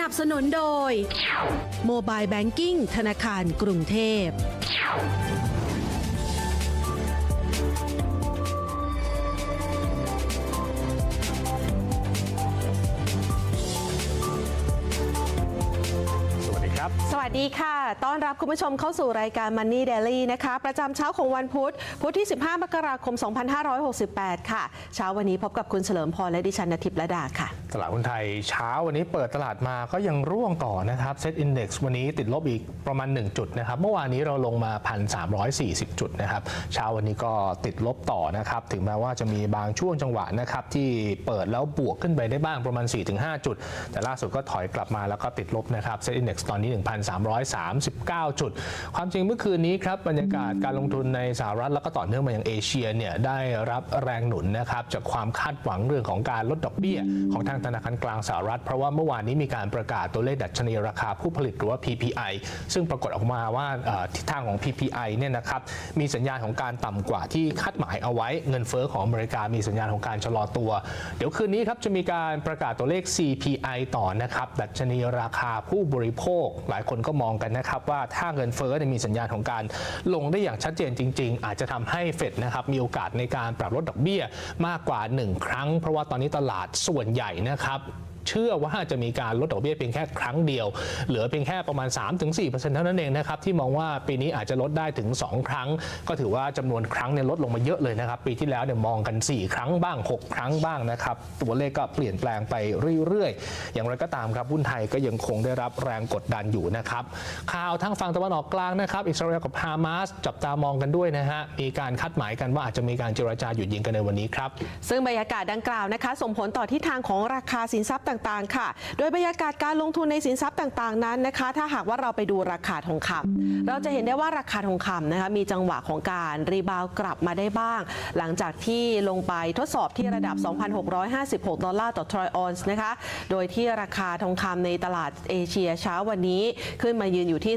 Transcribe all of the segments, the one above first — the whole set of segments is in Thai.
นับสนุนโดย โมบายแบงกิ้งธนาคารกรุงเทพ สวัสดีค่ะ ต้อนรับคุณผู้ชมเข้าสู่รายการ Money Daily นะคะ ประจำเช้าของวันพุธ พุธที่ 15 มกราคม 2568 ค่ะ เช้าวันนี้พบกับคุณเฉลิมพรและดิฉันนทิพย์ระดาค่ะ ตลาดหุ้นไทยเช้าวันนี้เปิดตลาดมาก็ยังร่วงต่อนะครับเซ็ตอินดี x วันนี้ติดลบอีกประมาณ 1 จุดนะครับ เมื่อวานนี้เราลงมา 1,340 จุดนะครับ เช้าวันนี้ก็ติดลบต่อนะครับ ถึงแม้ว่าจะมีบางช่วงจังหวะนะครับที่เปิดแล้วบวกขึ้นไปได้บ้างประมาณ 4-5 จุด แต่ล่าสุดก็ถอยกลับมาแล้วก็ติดลบนะครับเซ็ตอินดี x ตอนนี้1,339 จุด ความจริงเมื่อคืนนี้ครับบรรยากาศการลงทุนในสหรัฐแล้วก็ต่อเนื่องมายังเอเชียเนี่ยได้รับแรงหนุนนะครับจากความคาดหวังเรื่องของการลดดอกเบี้ยของทางธนาคารกลางสหรัฐ เพราะว่าเมื่อวานนี้มีการประกาศตัวเลขดัชนีราคาผู้ผลิตหรือว่า PPI ซึ่งปรากฏออกมาว่าทิศทางของ PPI เนี่ยนะครับมีสัญญาณของการต่ำกว่าที่คาดหมายเอาไว้เงินเฟ้อของอเมริกามีสัญญาณของการชะลอตัว เดี๋ยวคืนนี้ครับจะมีการประกาศตัวเลข CPI ต่อนะครับดัชนีราคาผู้บริโภคหลายคนนก็มองกันนะครับว่าถ้าเงินเฟ้อเนี่ยมีสัญญาณของการลงได้อย่างชัดเจนจริง ๆ อาจจะทำให้เฟดนะครับมีโอกาสในการปรับลดดอกเบี้ยมากกว่า 1 ครั้ง เพราะว่าตอนนี้ตลาดส่วนใหญ่นะครับ เชื่อว่าจะมีการลดดอกเบี้ยเพียงแค่ครั้งเดียว เหลือเพียงแค่ประมาณ 3-4%เท่านั้นเองนะครับที่มองว่าปีนี้อาจจะลดได้ถึง 2 ครั้ง ก็ถือว่าจำนวนครั้งเนี่ยลดลงมาเยอะเลยนะครับ ปีที่แล้วเนี่ยมองกัน 4 ครั้งบ้าง 6 ครั้งบ้างนะครับตัวเลขก็เปลี่ยนแปลงไปเรื่อยๆ อย่างไรก็ตามครับหุ้นไทยก็ยังคงได้รับแรงกดดันอยู่นะครับข่าวทั้งฝั่งตะวันออกกลางนะครับอิสราเอลกับฮามาสจับตามองกันด้วยนะฮะมีการคาดหมายกันว่าอาจจะมีการเจรจาหยุดยิงกันในวันนี้ครับซึ่งบรรยากาศดังกล่าวนะคะส่งผลต่อทิศทางของราคาสินทรัพย์ต่างๆ ค่ะ โดยบรรยากาศการลงทุนในสินทรัพย์ต่างๆนั้นนะคะ ถ้าหากว่าเราไปดูราคาทองคำเราจะเห็นได้ว่าราคาทองคำนะคะมีจังหวะของการรีบาวกลับมาได้บ้าง หลังจากที่ลงไปทดสอบที่ระดับ 2,656 ดอลลาร์ต่อทรอยออนซ์นะคะ โดยที่ราคาทองคำในตลาดเอเชียเช้าวันนี้ขึ้นมายืนอยู่ที่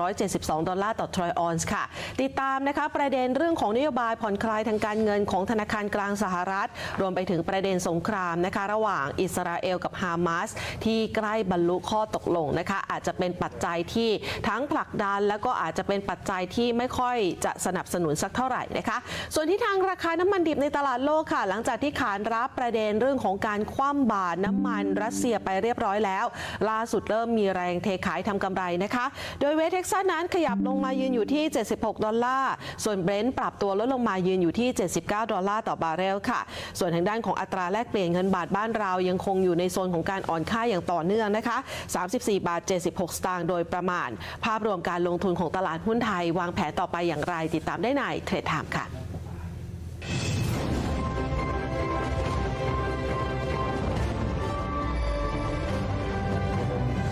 2,672 ดอลลาร์ต่อทรอยออนซ์ค่ะ ติดตามนะคะประเด็นเรื่องของนโยบายผ่อนคลายทางการเงินของธนาคารกลางสหรัฐ รวมไปถึงประเด็นสงครามนะคะ ระหว่างอิสราเอลกับฮามาสที่ใกล้บรรลุข้อตกลงนะคะ อาจจะเป็นปัจจัยที่ทั้งผลักดัน แล้วก็อาจจะเป็นปัจจัยที่ไม่ค่อยจะสนับสนุนสักเท่าไหร่นะคะ ส่วนที่ทางราคาน้ำมันดิบในตลาดโลกค่ะ หลังจากที่ขานรับประเด็นเรื่องของการคว่ำบาตรน้ำมันรัสเซียไปเรียบร้อยแล้ว ล่าสุดเริ่มมีแรงเทขายทำกำไรนะคะ โดยเวสเท็กซัสนั้นขยับลงมายืนอยู่ที่ 76 ดอลลาร์ ส่วนเบรนท์ปรับตัวลดลงมายืนอยู่ที่ 79 ดอลลาร์ต่อบาร์เรลค่ะ ส่วนทางด้านของอัตราแลกเปลี่ยนเงินบาทบ้านเรายังคงอยู่ในโซนของการอ่อนค่าอย่างต่อเนื่องนะคะ 34 บาท 76 สตางค์โดยประมาณ ภาพรวมการลงทุนของตลาดหุ้นไทย วางแผนต่อไปอย่างไร ติดตามได้ในเทรดไทม์ค่ะ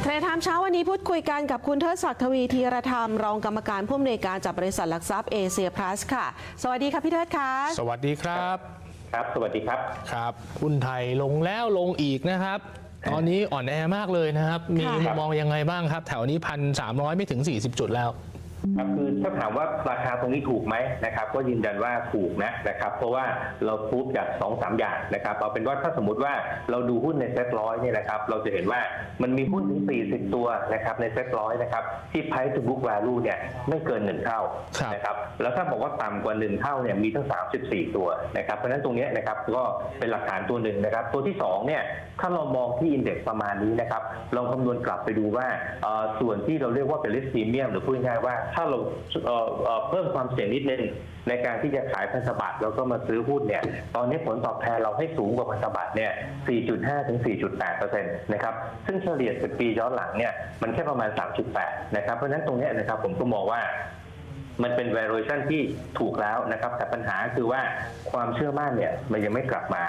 เทรดไทม์เช้าวันนี้พูดคุยกันกับคุณเทิดศักดิ์ทวีธีรธรรม รองกรรมการผู้อำนวยการจากบริษัทหลักทรัพย์เอเชียพลัสค่ะ สวัสดีค่ะพี่เทิดค่ะ สวัสดีครับ ครับ สวัสดีครับ ครับหุ้นไทยลงแล้วลงอีกนะครับ ตอนนี้อ่อนแอมากเลยนะครับ มีค่ะมุมมองยังไงบ้างครับ แถวนี้พันสามร้อยไม่ถึง 40 จุดแล้ว ครับคือถ้าถามว่าราคาตรงนี้ถูกไหมนะครับ ก็ยืนยันว่าถูกนะนะครับ เพราะว่าเราพูดจาก2อสามอย่างนะครับเอาเป็นว่าถ้าสมมติว่าเราดูหุ้นในเซ็ตร้อยเนี่ยนะครับเราจะเห็นว่ามันมีหุ้นถึง 40 ตัวนะครับในเซ็ตร้อยนะครับที่ price to book value เนี่ยไม่เกิน1เท่าครับนะครับแล้วถ้าบอกว่าต่ำกว่า1เท่าเนี่ยมีทั้ง 34 ตัวนะครับเพราะฉะนั้นตรงเนี้ยนะครับก็เป็นหลักฐานตัวหนึ่งนะครับ ตัวที่2เนี่ยถ้าเรามองที่อินเด็กซ์ประมาณนี้นะครับลองคำนวณกลับไปดูว่าเอ่อส่วนที่เราเรียกว่าเป็น risk premium หรือพูดง่ายๆว่าถ้าเราเเเพิ่มความเสี่ยงนิดนึงในการที่จะขายพันธบัตรแล้วก็มาซื้อหุ้นเนี่ยตอนนี้ผลตอบแทนเราให้สูงกว่าพันธบัตรเนี่ย 4.5 ถึง 4.8เปอร์เซ็นต์นะครับซึ่งเฉลี่ย10ปีย้อนหลังเนี่ยมันแค่ประมาณ 3.8 นะครับ เพราะฉะนั้นตรงนี้นะครับผมก็มองว่ามันเป็น valuation ที่ถูกแล้วนะครับ แต่ปัญหาคือว่าความเชื่อมั่นเนี่ยมันยังไม่กลับมา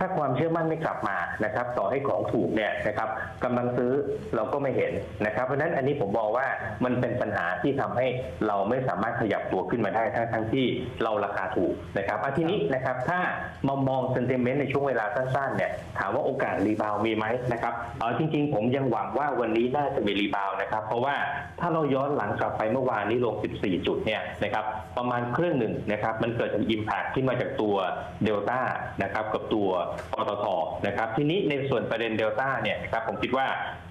ถ้าความเชื่อมั่นไม่กลับมานะครับ ต่อให้ของถูกเนี่ยนะครับกำลังซื้อเราก็ไม่เห็นนะครับ เพราะฉะนั้นอันนี้ผมบอกว่ามันเป็นปัญหาที่ทำให้เราไม่สามารถขยับตัวขึ้นมาได้ทั้งทั้งที่เราราคาถูกนะครับอาทีนี้นะครับถ้ามามอง sentiment ในช่วงเวลาสั้นๆเนี่ยถามว่าโอกาสรีบาวมีไหมนะครับเออจริง ๆ ผมยังหวังว่าวันนี้น่าจะมีรีบาวนะครับ เพราะว่าถ้าเราย้อนหลังกลับไปเมื่อวานนี้ลง 14 จุดเนี่ยนะครับประมาณครึ่งหนึ่งนะครับมันเกิดจาก Impact ที่มาจากตัวเดลต้านะครับกับตัวปตทนะครับทีนี้ในส่วนประเด็นเดลต้าเนี่ยนะครับผมคิดว่า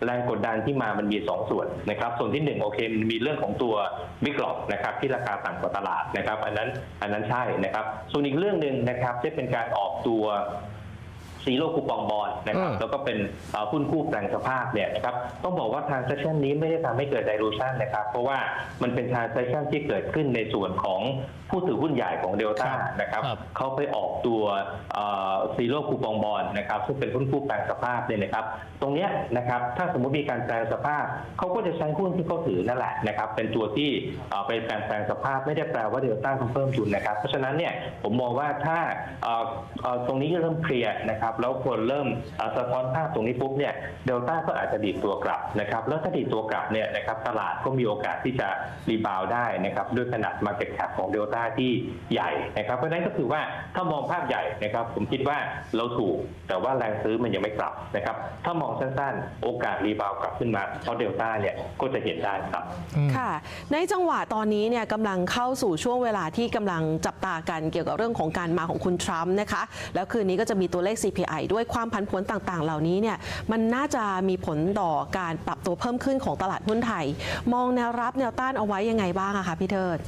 แรงกดดันที่มามันมี 2 ส่วนนะครับส่วนที่ 1 โอเคมันมีเรื่องของตัวบิ๊กหลอกนะครับที่ราคาต่ำกว่าตลาดนะครับอันนั้นอันนั้นใช่นะครับ ส่วนอีกเรื่องหนึ่งนะครับที่เป็นการออกตัวซีโร่คูปองบอลนะครับอืมแล้วก็เป็นเอ่อหุ้นคู่แปลงสภาพเนี่ยนะครับต้องบอกว่าทางเซสชันนี้ไม่ได้ทำให้เกิด dilution นะครับ เพราะว่ามันเป็นทางเซสชันที่เกิดขึ้นในส่วนของ ผู้ถือหุ้นใหญ่ของเดลต้าครับนะครับครับเขาไปออกตัวซีโร่คูปองบอลนะครับซึ่งเป็นหุ้นคู่แปลงสภาพเนี่ยนะครับ ตรงเนี้ยนะครับถ้าสมมติมีการแปลงสภาพเขาก็จะใช้หุ้นที่เขาถือนั่นแหละนะครับเป็นตัวที่เอ่อไปแปลงแปลงสภาพไม่ได้แปลว่าเดลต้าต้องเพิ่มทุนนะครับ เพราะฉะนั้นเนี่ยผมมองว่าถ้าเอ่อเอ่อตรงนี้เริ่มเคลียร์นะครับแล้วคนเริ่มเอ่อสะท้อนภาพตรงนี้ปุ๊บเนี่ยเดลต้าก็อาจจะดีดตัวกลับนะครับแล้วถ้าดีดตัวกลับเนี่ยนะครับตลาดก็มีโอกาสที่จะรีบาวได้นะครับด้วยขนาด Market Cap ของเดลต้าที่ใหญ่นะครับ เพราะฉะนั้นก็คือว่าถ้ามองภาพใหญ่นะครับ ผมคิดว่าเราถูก แต่ว่าแรงซื้อมันยังไม่กลับนะครับ ถ้ามองสั้นๆ โอกาสรีบาวกลับขึ้นมาเพราะเดลต้าเนี่ยก็จะเห็นได้ครับอืมค่ะ ในจังหวะตอนนี้เนี่ยกำลังเข้าสู่ช่วงเวลาที่กำลังจับตากันเกี่ยวกับเรื่องของการมาของคุณทรัมป์นะคะ แล้วคืนนี้ก็จะมีตัวเลข CPI ด้วยความผันผวนต่างๆ เหล่านี้เนี่ยมันน่าจะมีผลต่อการปรับตัวเพิ่มขึ้นของตลาดหุ้นไทย มองแนวรับแนวต้านเอาไว้ยังไงบ้างอะคะพี่เทิด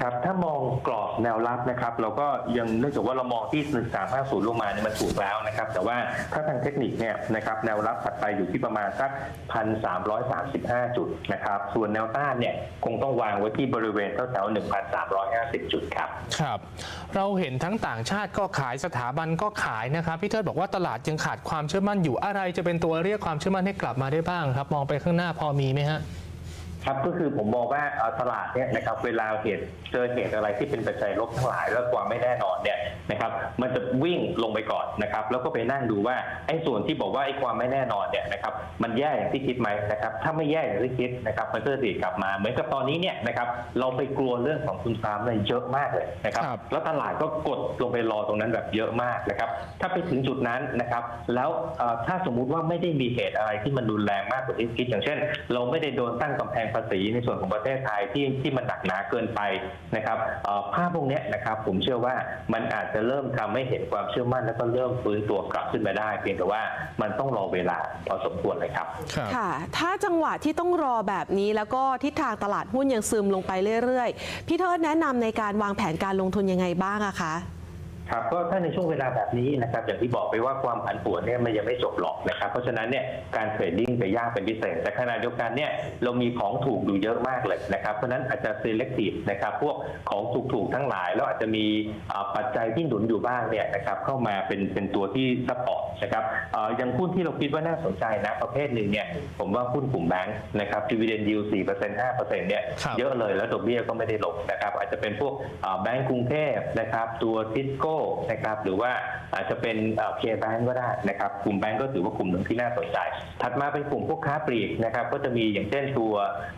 ครับถ้ามองกรอบแนวรับนะครับ เราก็ยังเนื่องจากว่าเรามองที่1350ลงมาเนี่ยมันถูกแล้วนะครับ แต่ว่าถ้าทางเทคนิคเนี่ยนะครับแนวรับถัดไปอยู่ที่ประมาณสัก 1,335 จุดนะครับ ส่วนแนวต้านเนี่ยคงต้องวางไว้ที่บริเวณแถวๆ1,350 จุดครับ ครับ เราเห็นทั้งต่างชาติก็ขายสถาบันก็ขายนะครับ พี่เทิดบอกว่าตลาดยังขาดความเชื่อมั่นอยู่อะไรจะเป็นตัวเรียกความเชื่อมั่นให้กลับมาได้บ้างครับ มองไปข้างหน้าพอมีไหมฮะ ครับก็คือผมมองว่าเอ่อตลาดเนี่ยนะครับเวลาเหตุเจอเหตุอะไรที่เป็นปัจจัยลบทั้งหลาย และความไม่แน่นอนเนี่ยนะครับมันจะวิ่งลงไปก่อนนะครับแล้วก็ไปนั่งดูว่าไอ้ส่วนที่บอกว่าไอ้ความไม่แน่นอนเนี่ยนะครับมันแย่อย่างที่คิดไหมนะครับถ้าไม่แย่อย่างที่คิดนะครับมันก็จะดีดกลับมาเหมือนกับตอนนี้เนี่ยนะครับเราไปกลัวเรื่องของคุณตามเนี่ยเยอะมากเลยนะครับครับแล้วตลาดก็กดลงไปรอตรงนั้นแบบเยอะมากนะครับถ้าไปถึงจุดนั้นนะครับแล้วเอ่อถ้าสมมุติว่าไม่ได้มีเหตุอะไรที่มันรุนแรงมากกว่าที่คิดอย่างเช่น เราไม่ได้โดนตั้งกำแพงภาษีในส่วนของประเทศไทยที่ที่มันหนักหนาเกินไปนะครับเอ่อภาพพวกเนี้ยนะครับผมเชื่อว่ามันอาจจะเริ่มทำให้เห็นความเชื่อมั่น แล้วก็เริ่มฟื้นตัวกลับขึ้นมาได้ เพียงแต่ว่ามันต้องรอเวลาพอสมควรเลยครับครับค่ะ ถ้าจังหวะที่ต้องรอแบบนี้แล้วก็ทิศทางตลาดหุ้นยังซึมลงไปเรื่อยๆ พี่เทิดแนะนำในการวางแผนการลงทุนยังไงบ้างอะคะ ครับก็ถ้าในช่วงเวลาแบบนี้นะครับอย่างที่บอกไปว่าความผันผวนเนี่ยมันยังไม่จบหรอกนะครับเพราะฉะนั้นเนี่ยการเทรดดิ้งจะยากเป็นพิเศษ แต่ขณะเดียวกันเนี่ยเรามีของถูกอยู่เยอะมากเลยนะครับเพราะฉะนั้นอาจจะ selective นะครับพวกของถูกๆทั้งหลายแล้วอาจจะมีอ่าปัจจัยที่หนุนอยู่บ้างเนี่ยนะครับเข้ามาเป็นเป็นตัวที่ซัพพอร์ตนะครับเอ่ออย่างหุ้นที่เราคิดว่าน่าสนใจนะประเภทหนึ่งเนี่ยผมว่าหุ้นกลุ่มแบงค์นะครับ dividend yield 4% 5%เนี่ยครับเยอะเลยแล้วดอกเบี้ยก็ไม่ได้ลงนะครับอาจจะเป็นพวกอ่าแบงก์กรุงเทพนะครับตัวทิสโก้นะครับหรือว่าอาจจะเป็นเคแบงก์ก็ได้นะครับกลุ่มแบงก์ก็ถือว่ากลุ่มหนึ่งที่น่าสนใจ ถัดมาเป็นกลุ่มพวกค้าปลีกนะครับก็จะมีอย่างเช่นตัว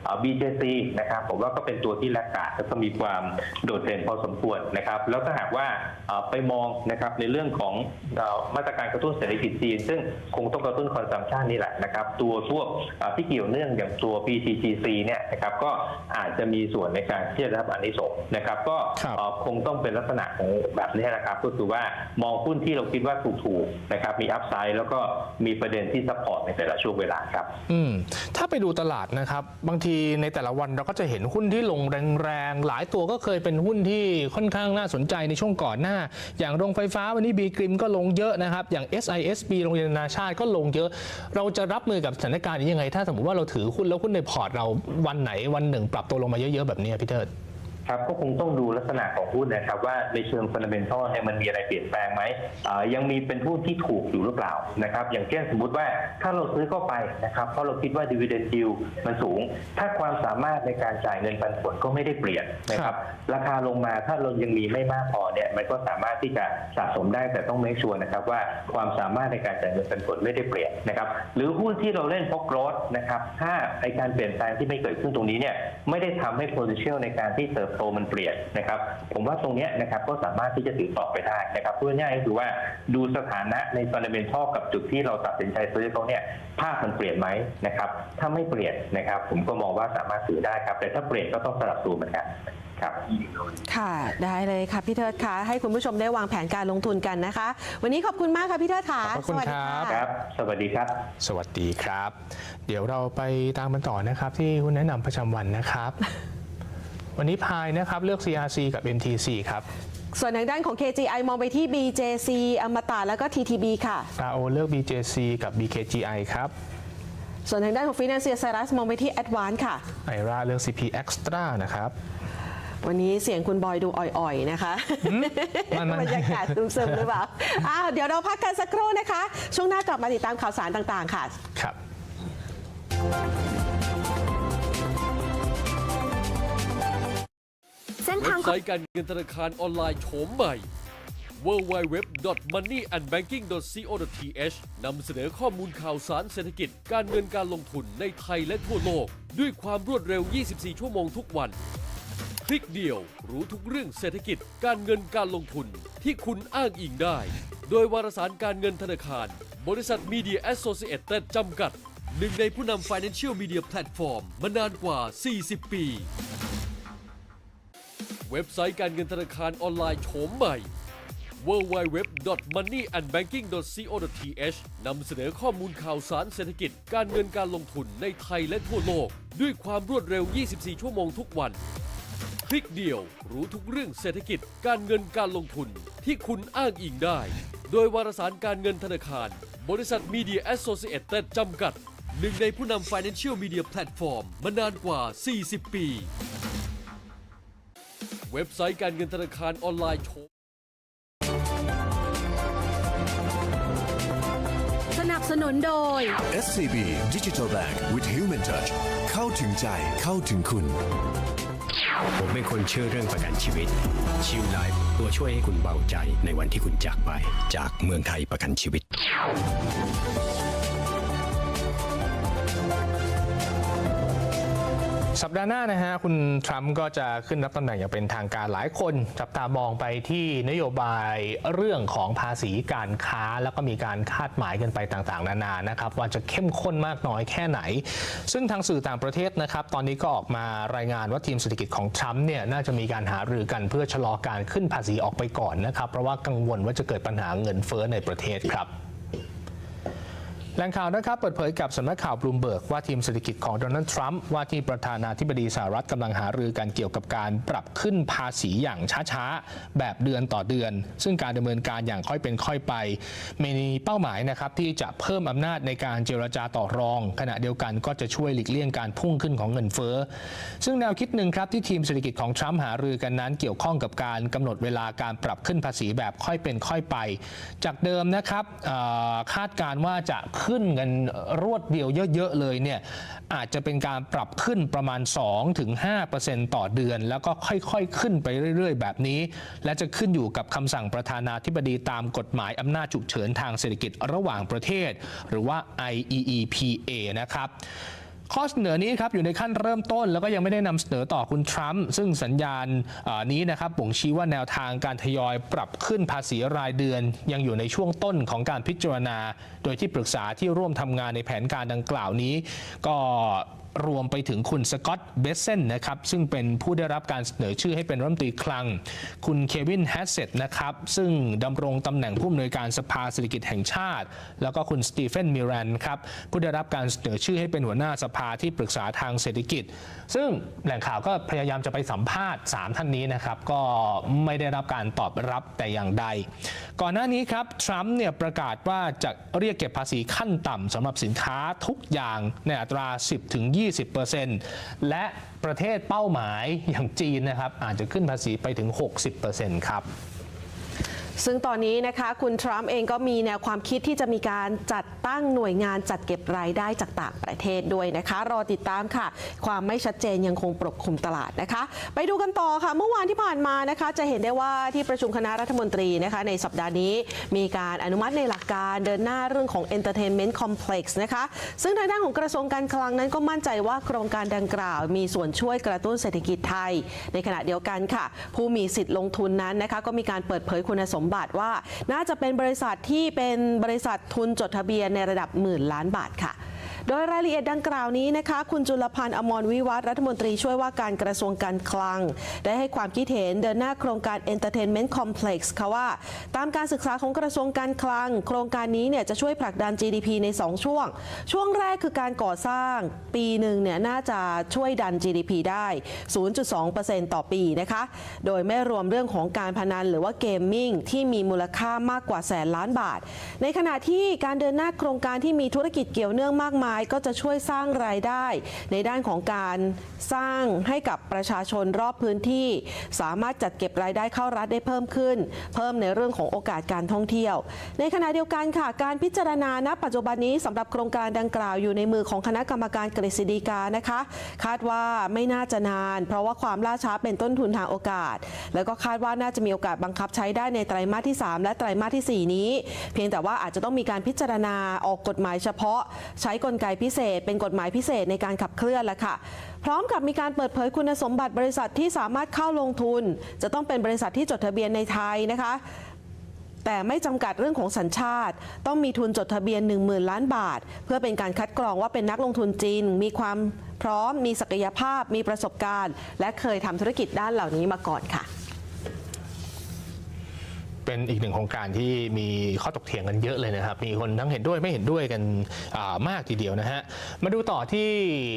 อ่า BJC นะครับผมว่าก็เป็นตัวที่แลกขาดแล้วก็มีความโดดเด่นพอสมควรนะครับแล้วถ้าหากว่าอ่าไปมองนะครับในเรื่องของอ่ามาตรการกระตุ้นเศรษฐกิจจีน ซึ่งคงต้องกระตุ้นคอนซัมชันนี่แหละนะครับตัวพวกอ่าที่เกี่ยวเนื่องอย่างตัว PTGC เนี่ยนะครับก็อาจจะมีส่วนในการที่จะได้รับอานิสงส์นะครับก็ครับเอ่อคงต้องเป็นลักษณะของแบบนี้นะครับับก็คือว่ามองหุ้นที่เราคิดว่าถูกๆนะครับมีอัพไซด์แล้วก็มีประเด็นที่ซัพพอร์ตในแต่ละช่วงเวลาครับอืมถ้าไปดูตลาดนะครับ บางทีในแต่ละวันเราก็จะเห็นหุ้นที่ลงแรงๆ หลายตัวก็เคยเป็นหุ้นที่ค่อนข้างน่าสนใจในช่วงก่อนหน้า อย่างโรงไฟฟ้าวันนี้บีกริมก็ลงเยอะนะครับ อย่าง SISB โรงเรียนนานาชาติก็ลงเยอะ เราจะรับมือกับสถานการณ์นี้ยังไง ถ้าสมมติว่าเราถือหุ้นแล้วหุ้นในพอร์ตเราวันไหนวันหนึ่ง ปรับตัวลงมาเยอะๆแบบนี้พี่เทิด ครับก็คงต้องดูลักษณะของหุ้นนะครับ ว่าในเชิงฟันเดเมนทัลเนี่ยมันมีอะไรเปลี่ยนแปลงไหมยังมีเป็นหุ้นที่ถูกอยู่หรือเปล่านะครับอย่างเช่นสมมุติว่าถ้าเราซื้อเข้าไปนะครับเพราะเราคิดว่าดีเวเดนดิวมันสูง ถ้าความสามารถในการจ่ายเงินปันผลก็ไม่ได้เปลี่ยนนะครับราคาลงมาถ้าเรายังมีไม่มากพอเนี่ยมันก็สามารถที่จะสะสมได้แต่ต้องเมคชัวร์นะครับว่าความสามารถในการจ่ายเงินปันผลไม่ได้เปลี่ยนนะครับหรือหุ้นที่เราเล่นพกรถนะครับถ้าไอการเปลี่ยนแปลงที่ไม่เกิดขึ้นตรงนี้เนี่ยไม่ได้ทำให้ potential ในการที่เติบโตมันเปลี่ยนนะครับ ผมว่าตรงเนี้ยนะครับก็สามารถที่จะถือต่อไปได้นะครับพูดง่ายๆก็คือว่าดูสถานะใน fundamental กับจุดที่เราตัดสินใจซื้อเขาเนี่ยภาพมันเปลี่ยนไหมนะครับถ้าไม่เปลี่ยนนะครับ ผมก็มองว่าสามารถถือได้ครับ แต่ถ้าเปลี่ยนก็ต้องสลับตัวเหมือนกันครับค่ะได้เลยค่ะพี่เทิดค่ะ ให้คุณผู้ชมได้วางแผนการลงทุนกันนะคะ วันนี้ขอบคุณมากค่ะพี่เทิดค่ะขอบพระคุณสวัสดีครับะครับ สวัสดีครับ สวัสดีครับ เดี๋ยวเราไปตามกันต่อนะครับ ที่หุ้นแนะนำประจำวันนะครับ วันนี้พายนะครับเลือก CRC กับ MTC ครับส่วนทางด้านของ KGI มองไปที่ BJC อมตะแล้วก็ TTB ค่ะ RO เลือก BJC กับ BKGI ครับ ส่วนทางด้านของ Financial s e r u s มองไปที่ Advance ค่ะ IRA เลือก CP Extra นะครับ วันนี้เสียงคุณบอยดูอ่อยๆ นะคะมันมันบรรยากาศซึมๆหรือเปล่าอ้าวเดี๋ยวเราพักกันสักครู่นะคะ ช่วงหน้ากลับมาติดตามข่าวสารต่างๆ ค่ะ ครับ เส้นเว็ทางบไซต์การเงินธนาคารออนไลน์โฉมใหม่ www.moneyandbanking.co.th นำเสนอข้อมูลข่าวสารเศรษฐกิจ การเงินการลงทุนในไทยและทั่วโลก ด้วยความรวดเร็ว 24 ชั่วโมงทุกวัน คลิกเดียวรู้ทุกเรื่องเศรษฐกิจการเงินการลงทุนที่คุณอ้างอิงได้ โดยวารสารการเงินธนาคาร บริษัทมีเดียแอสโซเชตจำกัด หนึ่งในผู้นำ Financial Media Platform มานานกว่า 40 ปี เว็บไซต์การเงินธนาคารออนไลน์โฉมใหม่ www.moneyandbanking.co.th นำเสนอข้อมูลข่าวสารเศรษฐกิจ การเงินการลงทุนในไทยและทั่วโลก ด้วยความรวดเร็ว 24 ชั่วโมงทุกวัน คลิกเดียวรู้ทุกเรื่องเศรษฐกิจ การเงินการลงทุนที่คุณอ้างอิงได้ โดยวารสารการเงินธนาคาร บริษัทมีเดียแอสโซเชตจำกัด หนึ่งในผู้นำ Financial Media Platform มานานกว่า 40 ปี เว็บไซต์การเงินธนาคารออนไลน์โชว์สนับสนุนโดย SCB Digital Bank with Human Touch เข้าถึงใจเข้าถึงคุณ ผมเป็นคนเชื่อเรื่องประกันชีวิต ชิวไลฟ์ตัวช่วยให้คุณเบาใจในวันที่คุณจากไปจากเมืองไทยประกันชีวิต สัปดาห์หน้านะฮะคุณทรัมป์ก็จะขึ้นรับตำแหน่งอย่างเป็นทางการหลายคน จับตามองไปที่นโยบายเรื่องของภาษีการค้า แล้วก็มีการคาดหมายกันไปต่างๆ นานานะครับว่าจะเข้มข้นมากน้อยแค่ไหน ซึ่งทางสื่อต่างประเทศนะครับ ตอนนี้ก็ออกมารายงานว่าทีมเศรษฐกิจของทรัมป์เนี่ยน่าจะมีการหารือกันเพื่อชะลอการขึ้นภาษีออกไปก่อนนะครับเพราะว่ากังวลว่าจะเกิดปัญหาเงินเฟ้อในประเทศครับ แหล่งข่าวนะครับเปิดเผยกับสำนักข่าวบลูมเบิร์กว่าทีมเศรษฐกิจของโดนัลด์ทรัมป์ว่าที่ประธานาธิบดีสหรัฐกำลังหารือกันเกี่ยวกับการปรับขึ้นภาษีอย่างช้าๆ แบบเดือนต่อเดือน ซึ่งการดำเนินการอย่างค่อยเป็นค่อยไป มีเป้าหมายนะครับที่จะเพิ่มอำนาจในการเจรจาต่อรอง ขณะเดียวกันก็จะช่วยหลีกเลี่ยงการพุ่งขึ้นของเงินเฟ้อซึ่งแนวคิดหนึ่งครับที่ทีมเศรษฐกิจของทรัมป์หารือกันนั้น เกี่ยวข้องกับการกำหนดเวลาการปรับขึ้นภาษีแบบค่อยเป็นค่อยไป จากเดิมนะครับคาดการณ์ว่าจะขึ้นเงินรวดเดียวเยอะๆเลยเนี่ยอาจจะเป็นการปรับขึ้นประมาณ 2-5%ต่อเดือน แล้วก็ค่อยๆขึ้นไปเรื่อยๆ แบบนี้ และจะขึ้นอยู่กับคำสั่งประธานาธิบดีตามกฎหมายอำนาจฉุกเฉินทางเศรษฐกิจระหว่างประเทศ หรือว่า IEEPA นะครับ ข้อเสนอนี้ครับอยู่ในขั้นเริ่มต้น แล้วก็ยังไม่ได้นำเสนอต่อคุณทรัมป์ซึ่งสัญญาณนี้นะครับบ่งชี้ว่าแนวทางการทยอยปรับขึ้นภาษีรายเดือน ยังอยู่ในช่วงต้นของการพิจารณา โดยที่ปรึกษาที่ร่วมทำงานในแผนการดังกล่าวนี้ ก็ รวมไปถึงคุณสกอตต์เบสเซนนะครับซึ่งเป็นผู้ได้รับการเสนอชื่อให้เป็นรัฐมนตรีคลัง คุณเควินแฮสเซตนะครับซึ่งดำรงตำแหน่งผู้อำนวยการสภาเศรษฐกิจแห่งชาติ แล้วก็คุณสตีเฟนมิรันครับผู้ได้รับการเสนอชื่อให้เป็นหัวหน้าสภาที่ปรึกษาทางเศรษฐกิจ ซึ่งแหล่งข่าวก็พยายามจะไปสัมภาษณ์ 3 ท่านนี้นะครับก็ไม่ได้รับการตอบรับแต่อย่างใด ก่อนหน้านี้ครับทรัมป์เนี่ยประกาศว่าจะเรียกเก็บภาษีขั้นต่ำสำหรับสินค้าทุกอย่างในอัตรา20%และประเทศเป้าหมายอย่างจีนนะครับอาจจะขึ้นภาษีไปถึง 60%ครับ ซึ่งตอนนี้นะคะคุณทรัมป์เองก็มีแนวความคิดที่จะมีการจัดตั้งหน่วยงานจัดเก็บรายได้จากต่างประเทศด้วยนะคะ รอติดตามค่ะ ความไม่ชัดเจนยังคงปกคลุมตลาดนะคะ ไปดูกันต่อค่ะ เมื่อวานที่ผ่านมานะคะ จะเห็นได้ว่าที่ประชุมคณะรัฐมนตรีนะคะในสัปดาห์นี้มีการอนุมัติในหลักการเดินหน้าเรื่องของ Entertainment Complex นะคะซึ่งทางด้านของกระทรวงการคลังนั้นก็มั่นใจว่าโครงการดังกล่าว มีส่วนช่วยกระตุ้นเศรษฐกิจไทย ในขณะเดียวกันค่ะ ผู้มีสิทธิ์ลงทุนนั้นนะคะก็มีการเปิดเผยคุณสมบัติว่า น่าจะเป็นบริษัทที่เป็นบริษัททุนจดทะเบียนในระดับหมื่นล้านบาทค่ะ โดยรายละเอียดดังกล่าวนี้นะคะ คุณจุลพันธ์อมรวิวัฒรัฐมนตรีช่วยว่าการกระทรวงการคลัง ได้ให้ความคิดเห็นเดินหน้าโครงการ Entertainment Complex ค่ะว่า ตามการศึกษาของกระทรวงการคลัง โครงการนี้เนี่ยจะช่วยผลักดัน GDP ใน 2 ช่วง ช่วงแรกคือการก่อสร้างปีหนึ่งเนี่ยน่าจะช่วยดัน GDP ได้ 0.2%ต่อปีนะคะ โดยไม่รวมเรื่องของการพนันหรือว่าเกมมิ่งที่มีมูลค่ามากกว่าแสนล้านบาท ในขณะที่การเดินหน้าโครงการที่มีธุรกิจเกี่ยวเนื่องมากมายก็จะช่วยสร้างรายได้ ในด้านของการสร้างให้กับประชาชนรอบพื้นที่ สามารถจัดเก็บรายได้เข้ารัฐได้เพิ่มขึ้น เพิ่มในเรื่องของโอกาสการท่องเที่ยว ในขณะเดียวกันค่ะการพิจารณาณปัจจุบันนี้สำหรับโครงการดังกล่าวอยู่ในมือของคณะกรรมการกฤษฎีกานะคะ คาดว่าไม่น่าจะนาน เพราะว่าความล่าช้าเป็นต้นทุนทางโอกาส แล้วก็คาดว่าน่าจะมีโอกาสบังคับใช้ได้ในไตรมาสที่ 3 และไตรมาสทีสี่4 นี้ เพียงแต่ว่าอาจจะต้องมีการพิจารณาออกกฎหมายเฉพาะ ใช้กลไกพิเศษ เป็นกฎหมายพิเศษในการขับเคลื่อนแล้วค่ะ พร้อมกับมีการเปิดเผยคุณสมบัติบริษัทที่สามารถเข้าลงทุน จะต้องเป็นบริษัทที่จดทะเบียนในไทยนะคะแต่ไม่จำกัดเรื่องของสัญชาติ ต้องมีทุนจดทะเบียน 1 0,000 ล้านบาท เพื่อเป็นการคัดกรองว่าเป็นนักลงทุนจีน มีความพร้อม มีศักยภาพ มีประสบการณ์ และเคยทำธุรกิจด้านเหล่านี้มาก่อนค่ะ เป็นอีกหนึ่งโครงการที่มีข้อตกเถียงกันเยอะเลยนะครับ มีคนทั้งเห็นด้วยไม่เห็นด้วยกันามากทีเดียวนะฮะ มาดูต่อที่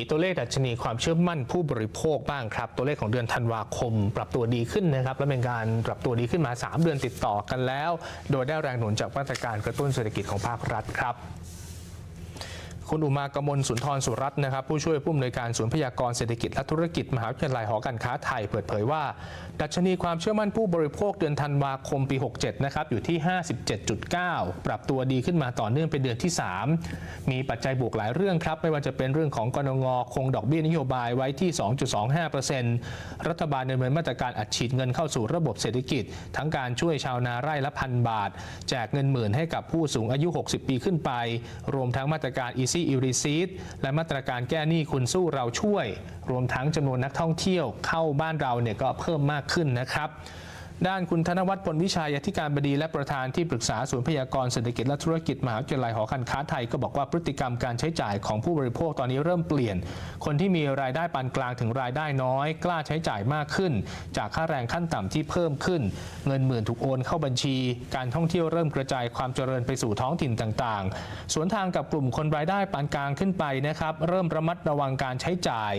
ตัวเลขดัชนีความเชื่อมั่นผู้บริโภคบ้างครับ ตัวเลขของเดือนธันวาคม ปรับตัวดีขึ้นนะครับ และเป็นการปรับตัวดีขึ้นมา 3 เดือนติดต่อกันแล้ว โดยได้แรงหนุนจากมาตรการกระตุ้นเศรษฐกิจของภาครัฐครับ คุณอุมากมลสุนทรสุรัตน์นะครับผู้ช่วยผู้อำนวยการศูนย์พยากรเศรษฐกิจและธุรกิจ มหาวิทยาลัยหอการค้าไทยเปิดเผยว่า ดัชนีความเชื่อมั่นผู้บริโภคเดือนธันวาคมปี 67 นะครับอยู่ที่ 57.9 ปรับตัวดีขึ้นมาต่อเนื่องเป็นเดือนที่ 3 มีปัจจัยบวกหลายเรื่องครับ ไม่ว่าจะเป็นเรื่องของกนงคงดอกเบี้ยนโยบายไว้ที่ 2.25%รัฐบาลดำเนินมาตรการอัดฉีดเงินเข้าสู่ระบบเศรษฐกิจ ทั้งการช่วยชาวนาไร่ละพันบาท แจกเงินหมื่นให้กับผู้สูงอายุ 60 ปีขึ้นไป รวมทั้งมาตรการ Easy e r e c e i t และมาตรการแก้หนี้คุณสู้เราช่วย รวมทั้งจำนวนนักท่องเที่ยวเข้าบ้านเราเนี่ยก็เพิ่มมากขึ้นนะครับ ด้านคุณธนวัฒน์พลวิชัยอธิการบดีและประธานที่ปรึกษาศูนย์พยากรณ์เศรษฐกิจและธุรกิจมหาวิทยาลัยหอการค้าไทยก็บอกว่าพฤติกรรมการใช้จ่ายของผู้บริโภคตอนนี้เริ่มเปลี่ยน คนที่มีรายได้ปานกลางถึงรายได้น้อย กล้าใช้จ่ายมากขึ้น จากค่าแรงขั้นต่ำที่เพิ่มขึ้น เงินหมื่นถูกโอนเข้าบัญชี การท่องเที่ยวเริ่มกระจายความเจริญไปสู่ท้องถิ่นต่างๆ สวนทางกับกลุ่มคนรายได้ปานกลางขึ้นไปนะครับเริ่มระมัดระวังการใช้จ่าย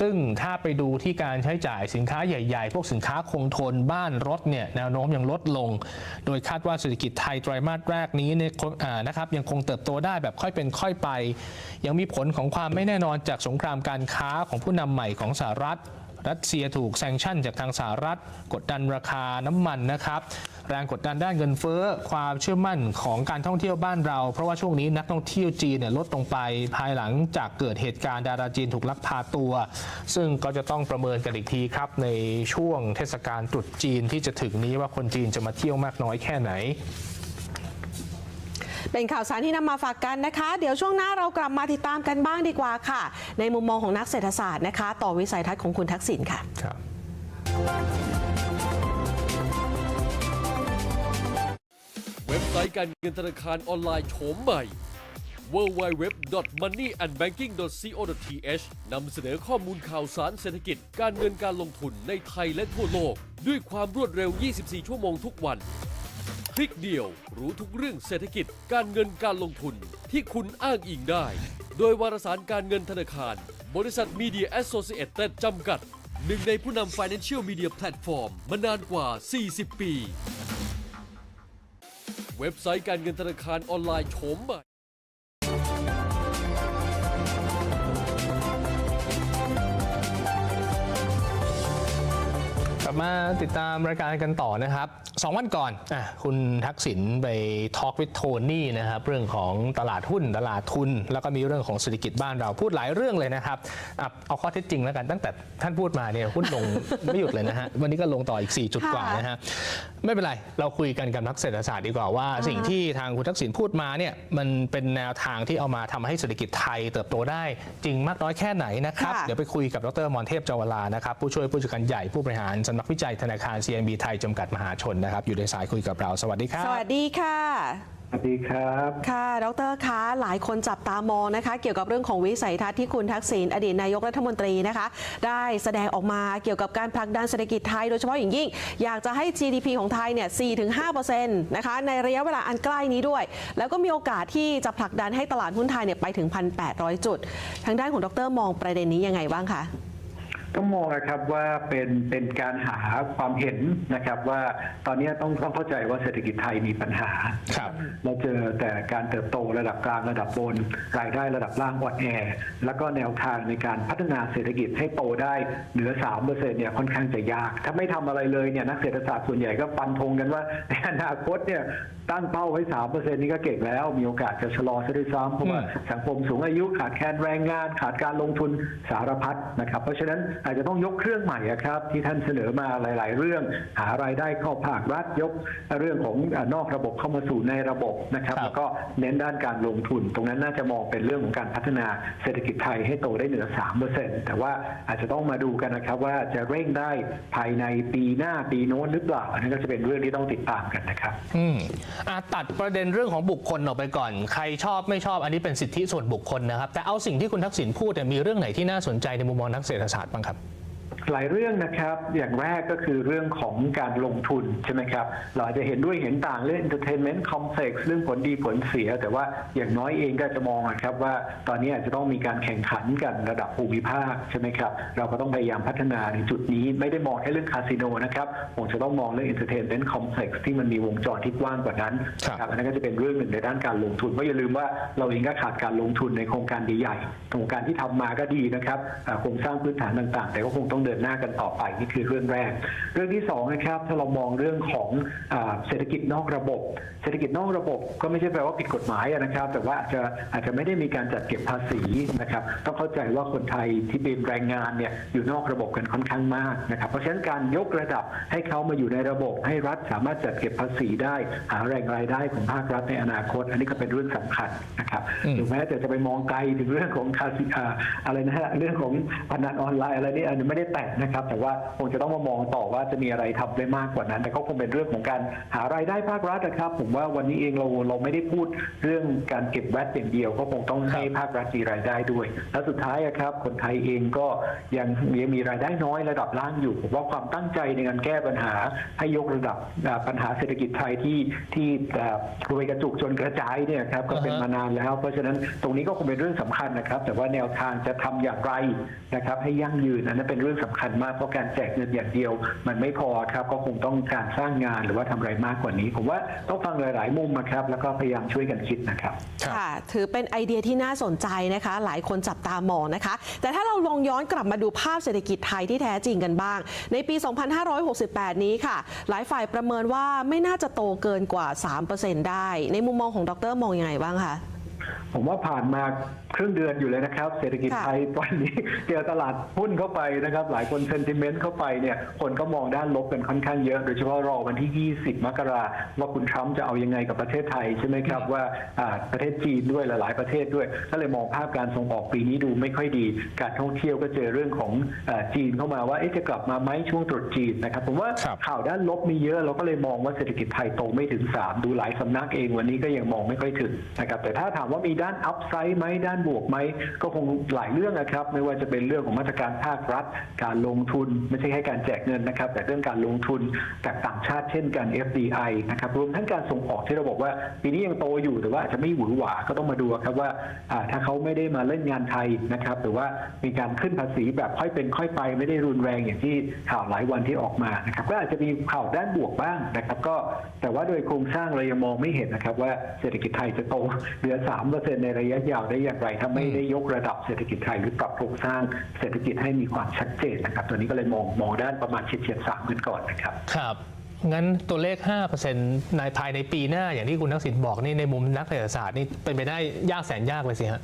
ซึ่งถ้าไปดูที่การใช้จ่ายสินค้าใหญ่ ๆ พวกสินค้าคงทนบ้านรถเนี่ยแนวโน้มยังลดลง โดยคาดว่าเศรษฐกิจไทยไตรมาสแรกนี้เนี่ยนะครับยังคงเติบโตได้แบบค่อยเป็นค่อยไป ยังมีผลของความไม่แน่นอนจากสงครามการค้าของผู้นำใหม่ของสหรัฐ รัสเซียถูกแซงชั่นจากทางสหรัฐ กดดันราคาน้ำมันนะครับ แรงกดดันด้านเงินเฟ้อ ความเชื่อมั่นของการท่องเที่ยวบ้านเรา เพราะว่าช่วงนี้นักท่องเที่ยวจีนเนี่ยลดลงไปภายหลังจากเกิดเหตุการณ์ดาราจีนถูกลักพาตัว ซึ่งก็จะต้องประเมินกันอีกทีครับในช่วงเทศกาลตรุษจีนที่จะถึงนี้ว่าคนจีนจะมาเที่ยวมากน้อยแค่ไหนเป็นข่าวสารที่นำมาฝากกันนะคะ เดี๋ยวช่วงหน้าเรากลับมาติดตามกันบ้างดีกว่าค่ะ ในมุมมองของนักเศรษฐศาสตร์นะคะ ต่อวิสัยทัศน์ของคุณทักษิณค่ะครับ เว็บไซต์การเงินธนาคารออนไลน์โฉมใหม่ www.moneyandbanking.co.th นำเสนอข้อมูลข่าวสารเศรษฐกิจ การเงินการลงทุนในไทยและทั่วโลก ด้วยความรวดเร็ว 24 ชั่วโมงทุกวัน คลิกเดียวรู้ทุกเรื่องเศรษฐกิจ การเงินการลงทุนที่คุณอ้างอิงได้ โดยวารสารการเงินธนาคาร บริษัทมีเดียแอสโซเชตจำกัด หนึ่งในผู้นำ Financial Media Platform มานานกว่า 40 ปี เว็บไซต์การเงินธนาคารออนไลน์โฉมใหม่กลับมาติดตามรายการกันต่อนะครับ สองวันก่อนอะคุณทักษิณไปทอล์กวิดโทนี่นะครับเรื่องของตลาดหุ้นตลาดทุน แล้วก็มีเรื่องของเศรษฐกิจบ้านเราพูดหลายเรื่องเลยนะครับอะเอาข้อเท็จจริงแล้วกันตั้งแต่ท่านพูดมาเนี่ยหุ้นลงไม่หยุดเลยนะฮะวันนี้ก็ลงต่ออีก 4 จุดกว่านะฮะไม่เป็นไร เราคุยกันกับนักเศรษฐศาสตร์ดีกว่าว่า สิ่งที่ทางคุณทักษิณพูดมาเนี่ยมันเป็นแนวทางที่เอามาทำให้เศรษฐกิจไทยเติบโตได้ จริงมากน้อยแค่ไหนนะครับค่ะเดี๋ยวไปคุยกับดรมรเทพเจาวลานะครับผู้ช่วยผู้จัดการใหญ่ผู้บริหารสำนักวิจัยธนาคาร CNB ไทยจำกัดมหาชนนะครับ อยู่ในสายคุยกับเรา สวัสดีครับ สวัสดีค่ะ สวัสดีครับ ค่ะ ดรคะหลายคนจับตามองนะคะ เกี่ยวกับเรื่องของวิสัยทัศน์ที่คุณทักษิณอดีตนายกรัฐมนตรีนะคะ ได้แสดงออกมาเกี่ยวกับการผลักดันเศรษฐกิจไทยโดยเฉพาะอย่างยิ่ง อยากจะให้ GDP ของไทยเนี่ย 4-5%นะคะ ในระยะเวลาอันใกล้นี้ด้วย แล้วก็มีโอกาสที่จะผลักดันให้ตลาดหุ้นไทยเนี่ยไปถึง 1,800 จุด ทางด้านของดรมองประเด็นนี้ยังไงบ้างคะ ก็มองนะครับว่าเป็นเป็นการหาความเห็นนะครับว่าตอนนี้ต้องต้องเข้าใจว่าเศรษฐกิจไทยมีปัญหาครับเราเจอแต่การเติบโตระดับกลางระดับบน รายได้ระดับล่างอ่อนแอ แล้วก็แนวทางในการพัฒนาเศรษฐกิจให้โตได้เหนือ3เปอร์เซ็นเนี่ยค่อนข้างจะยาก ถ้าไม่ทำอะไรเลยเนี่ยนักเศรษฐศาสตร์ส่วนใหญ่ก็ฟันธงกันว่าในอนาคตเนี่ยตั้งเป้าไว้3เปอร์เซ็นนี่ก็เก่งแล้ว มีโอกาสจะชะลอซะด้วยซ้ำเพราะว่าสังคมสูงอายุขาดแคลนแรงงาน ขาดการลงทุนสารพัดนะครับ เพราะฉะนั้นอาจจะต้องยกเครื่องใหม่อะครับ ที่ท่านเสนอมาหลาย ๆ เรื่องหารายได้เข้าภาครัฐยกเรื่องของเอ่อนอกระบบเข้ามาสู่ในระบบนะครับครับแล้วก็เน้นด้านการลงทุน ตรงนั้นน่าจะมองเป็นเรื่องของการพัฒนาเศรษฐกิจไทยให้โตได้เหนือ3%แต่ว่าอาจจะต้องมาดูกันนะครับว่าจะเร่งได้ภายในปีหน้าปีโน้นหรือเปล่าอันนั้นก็จะเป็นเรื่องที่ต้องติดตามกันนะครับ อืมอะตัดประเด็นเรื่องของบุคคลออกไปก่อน ใครชอบไม่ชอบอันนี้เป็นสิทธิส่วนบุคคลนะครับ แต่เอาสิ่งที่คุณทักษิณพูดเนี่ยมีเรื่องไหนที่น่าสนใจในมุมมองนักเศรษฐศาสตร์บ้างครับ Birmingham. หลายเรื่องนะครับ อย่างแรกก็คือเรื่องของการลงทุนใช่ไหมครับ เราอาจจะเห็นด้วยเห็นต่างเรื่อง entertainment complex เรื่องผลดีผลเสีย แต่ว่าอย่างน้อยเองก็จะมองนะครับว่าตอนนี้อาจจะต้องมีการแข่งขันกันระดับภูมิภาคใช่ไหมครับ เราก็ต้องพยายามพัฒนาในจุดนี้ไม่ได้มองแค่เรื่องคาสิโนนะครับผมจะต้องมองเรื่อง entertainment complex ที่มันมีวงจรที่กว้างกว่านั้นครับนะอันนั้นก็จะเป็นเรื่องหนึ่งในด้านการลงทุนเพราะอย่าลืมว่าเราเองก็ขาดการลงทุนในโครงการใหญ่ๆโครงการที่ทำมาก็ดีนะครับอ่าโครงสร้างพื้นฐานต่างๆ แต่ก็คงต้องเดินหน้ากันต่อไปนี่คือเรื่องแรก เรื่องที่สองนะครับถ้าเรามองเรื่องของอาเศรษฐกิจนอกระบบ เศรษฐกิจนอกระบบก็ไม่ใช่แปลว่าผิดกฎหมายอะนะครับ แต่ว่าอาจจะอาจจะไม่ได้มีการจัดเก็บภาษีนะครับต้องเข้าใจว่าคนไทยที่เป็นแรงงานเนี่ยอยู่นอกระบบกันค่อนข้างมากนะครับเพราะฉะนั้นการยกระดับให้เขามาอยู่ในระบบ ให้รัฐสามารถจัดเก็บภาษีได้ หาแรงรายได้ของภาครัฐในอนาคต อันนี้ก็เป็นเรื่องสำคัญนะครับอืมถึงแม้แต่จะไปมองไกลถึงเรื่องของคาสิอ่าอะไรนะฮะเรื่องของพนันออนไลน์อะไรนี่อันนี้ไม่ได้แตะนะครับ แต่ว่าคงจะต้องมามองต่อว่าจะมีอะไรทำได้มากกว่านั้น แต่ก็คงเป็นเรื่องของการหารายได้ภาครัฐนะครับ ผมว่าวันนี้เองเราเราไม่ได้พูดเรื่องการเก็บแวตอย่างเดียว ก็คงต้องให้ภาครัฐมีรายได้ด้วย แล้วสุดท้ายอะครับ คนไทยเองก็ยังยังมีรายได้น้อยระดับล่างอยู่ผมว่าความตั้งใจในการแก้ปัญหาให้ยกระดับปัญหาเศรษฐกิจไทยที่ที่รวยกระจุกจนกระจายเนี่ยครับก็เป็นมานานแล้ว เพราะฉะนั้นตรงนี้ก็คงเป็นเรื่องสำคัญนะครับ แต่ว่าแนวทางจะทำอย่างไรนะครับ ให้ยั่งยืนอันนั้นเป็นเรื่องสำคัญมากเพราะการแจกเงินอย่างเดียว มันไม่พอครับก็คงต้องการสร้างงานหรือว่าทำอะไรมากกว่านี้ ผมว่าต้องฟังหลาย ๆ มุมนะครับ แล้วก็พยายามช่วยกันคิดนะครับครับ ค่ะ ถือเป็นไอเดียที่น่าสนใจนะคะ หลายคนจับตามองนะคะ แต่ถ้าเราลองย้อนกลับมาดูภาพเศรษฐกิจไทยที่แท้จริงกันบ้าง ในปี 2568 นี้ค่ะ หลายฝ่ายประเมินว่าไม่น่าจะโตเกินกว่า 3%ได้ ในมุมมองของดรมองยังไงบ้างคะ ผมว่าผ่านมาครึ่งเดือนอยู่เลยนะครับ เศรษฐกิจค่ะไทยตอนนี้เจอตลาดหุ้นเข้าไปนะครับ หลายคนเซนติเมนต์เข้าไปเนี่ยคนก็มองด้านลบกันค่อนข้างเยอะ โดยเฉพาะรอวันที่ 20 มกราว่าคุณทรัมป์จะเอายังไงกับประเทศไทยใช่ไหมครับว่าอ่าประเทศจีนด้วยหลาย ๆ ประเทศด้วย ก็เลยมองภาพการส่งออกปีนี้ดูไม่ค่อยดี การท่องเที่ยวก็เจอเรื่องของอาจีนเข้ามาว่าเอ๊ะจะกลับมาไหมช่วงตรุษจีนนะครับผมว่าครับข่าวด้านลบมีเยอะเราก็เลยมองว่าเศรษฐกิจไทยโตไม่ถึง 3 ดูหลายสำนักเองวันนี้ก็ยังมองไม่ค่อยถึงนะครับแต่ถ้าถามว่ามีด้านอัพไซด์ไหมด้านบวกไหม ก็คงหลายเรื่องนะครับ ไม่ว่าจะเป็นเรื่องของมาตรการภาครัฐ การลงทุนไม่ใช่แค่การแจกเงินนะครับ แต่เรื่องการลงทุนจากต่างชาติเช่นกัน FDI นะครับรวมทั้งการส่งออกที่เราบอกว่า ปีนี้ยังโตอยู่แต่ว่าอาจจะไม่หวือหวาก็ต้องมาดูครับว่าถ้าเขาไม่ได้มาเล่นงานไทยนะครับหรือว่ามีการขึ้นภาษีแบบค่อยเป็นค่อยไป ไม่ได้รุนแรงอย่างที่ข่าวหลายวันที่ออกมานะครับก็อาจจะมีข่าวด้านบวกบ้างนะครับ ก็แต่ว่าโดยโครงสร้างเรายังมองไม่เห็นนะครับว่าเศรษฐกิจไทยจะโตเหลือ3%ในระยะยาวได้อย่างไร ถ้าไม่ได้ยกระดับเศรษฐกิจไทยหรือปรับโครงสร้างเศรษฐกิจให้มีความชัดเจนนะครับ ตัวนี้ก็เลยมองมองด้านประมาณเฉียดๆสามกันก่อนนะครับ ครับงั้นตัวเลข 5%ในภายในปีหน้าอย่างที่คุณทักษิณบอกนี่ในมุมนักเศรษฐศาสตร์นี่เป็นไปได้ยากแสนยากเลยสิฮะ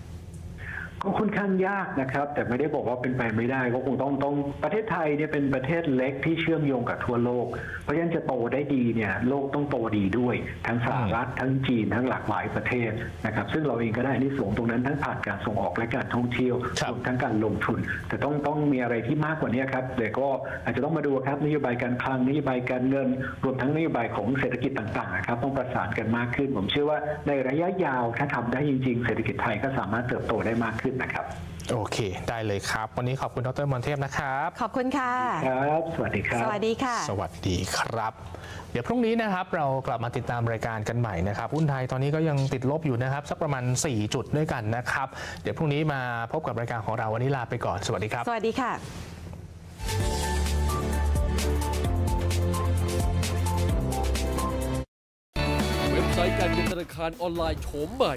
ก็ค่อนข้างยากนะครับ แต่ไม่ได้บอกว่าเป็นไปไม่ได้ก็คงต้องต้องประเทศไทยเนี่ยเป็นประเทศเล็กที่เชื่อมโยงกับทั่วโลก เพราะฉะนั้นจะโตได้ดีเนี่ยโลกต้องโตดีด้วย ทั้งสหรัฐทั้งจีนทั้งหลากหลายประเทศนะครับซึ่งเราเองก็ได้อานิสงส์ตรงนั้นทั้งผ่านการส่งออกและการท่องเที่ยวครับรวมทั้งการลงทุน แต่ต้องต้องมีอะไรที่มากกว่านี้ครับแต่ก็อาจจะต้องมาดูครับนโยบายการคลังนโยบายการเงิน รวมทั้งนโยบายของเศรษฐกิจต่างๆนะครับต้องประสานกันมากขึ้น ผมเชื่อว่าในระยะยาวถ้าทำได้จริง ๆ เศรษฐกิจไทยก็สามารถเติบโตได้มากขึ้นนะครับ โอเค ได้เลยครับ วันนี้ขอบคุณดรมนเทพนะครับ ขอบคุณค่ะ ครับ สวัสดีครับ สวัสดีค่ะ สวัสดีครับ เดี๋ยวพรุ่งนี้นะครับเรากลับมาติดตามรายการกันใหม่นะครับหุ้นไทยตอนนี้ก็ยังติดลบอยู่นะครับ สักประมาณ 4 จุดด้วยกันนะครับ เดี๋ยวพรุ่งนี้มาพบกับรายการของเราวันนี้ลาไปก่อน สวัสดีครับ สวัสดีค่ะเว็บไซต์การเงินธนาคารออนไลน์โฉมใหม่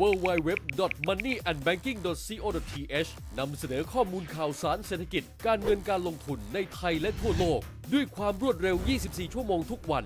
www.moneyandbanking.co.th นำเสนอข้อมูลข่าวสารเศรษฐกิจ การเงินการลงทุนในไทยและทั่วโลก ด้วยความรวดเร็ว 24 ชั่วโมงทุกวัน